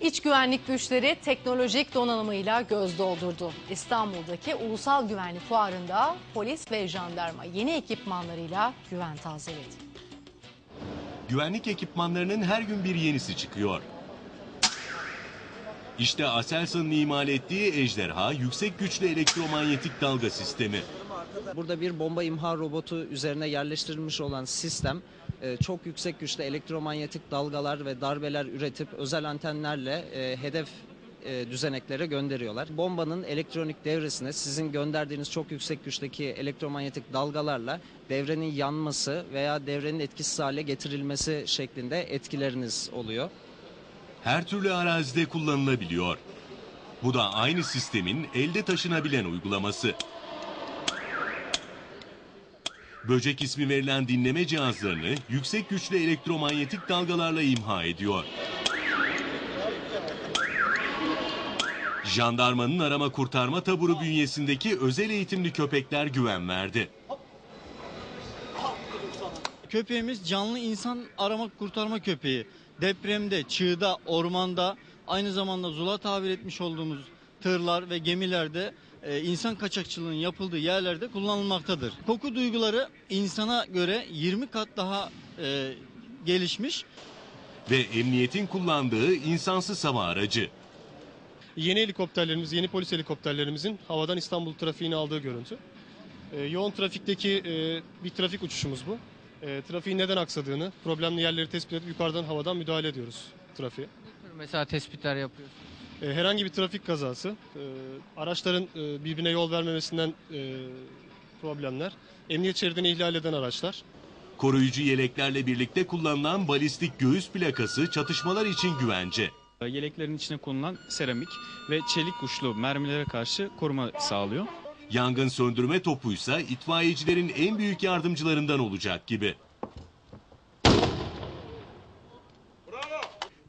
İç güvenlik güçleri teknolojik donanımıyla göz doldurdu. İstanbul'daki Ulusal Güvenlik Fuarı'nda polis ve jandarma yeni ekipmanlarıyla güven tazeledi. Güvenlik ekipmanlarının her gün bir yenisi çıkıyor. İşte Aselsan'ın imal ettiği Ejderha yüksek güçlü elektromanyetik dalga sistemi. Burada bir bomba imha robotu üzerine yerleştirilmiş olan sistem e, çok yüksek güçte elektromanyetik dalgalar ve darbeler üretip özel antenlerle e, hedef e, düzeneklere gönderiyorlar. Bombanın elektronik devresine sizin gönderdiğiniz çok yüksek güçteki elektromanyetik dalgalarla devrenin yanması veya devrenin etkisiz hale getirilmesi şeklinde etkileriniz oluyor. Her türlü arazide kullanılabiliyor. Bu da aynı sistemin elde taşınabilen uygulaması. Böcek ismi verilen dinleme cihazlarını yüksek güçlü elektromanyetik dalgalarla imha ediyor. Jandarmanın arama kurtarma taburu bünyesindeki özel eğitimli köpekler güven verdi. Köpeğimiz canlı insan arama kurtarma köpeği. Depremde, çığda, ormanda aynı zamanda zula tabir etmiş olduğumuz tırlar ve gemilerde e, insan kaçakçılığının yapıldığı yerlerde kullanılmaktadır. Koku duyguları insana göre 20 kat daha e, gelişmiş. Ve emniyetin kullandığı insansız hava aracı. Yeni helikopterlerimiz, yeni polis helikopterlerimizin havadan İstanbul trafiğini aldığı görüntü. Ee, yoğun trafikteki e, bir trafik uçuşumuz bu. E, trafiğin neden aksadığını, problemli yerleri tespit edip yukarıdan havadan müdahale ediyoruz trafiğe. Mesela tespitler yapıyorsun. E, herhangi bir trafik kazası, e, araçların e, birbirine yol vermemesinden problemler, emniyet şeridini ihlal eden araçlar, Koruyucu yeleklerle birlikte kullanılan balistik göğüs plakası çatışmalar için güvence. Yeleklerin içine konulan seramik ve çelik uçlu mermilere karşı koruma sağlıyor. Yangın söndürme topuysa itfaiyecilerin en büyük yardımcılarından olacak gibi.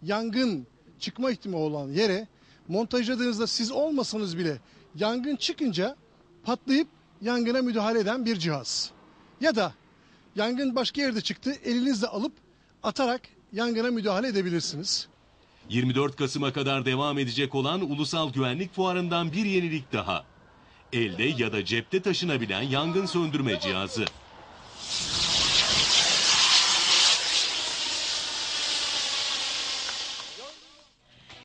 yangın çıkma ihtimali olan yere montajladığınızda siz olmasanız bile yangın çıkınca patlayıp yangına müdahale eden bir cihaz. Ya da yangın başka yerde çıktı elinizle alıp atarak yangına müdahale edebilirsiniz. 24 Kasım'a kadar devam edecek olan Ulusal Güvenlik Fuarı'ndan bir yenilik daha. Elde ya da cepte taşınabilen yangın söndürme cihazı.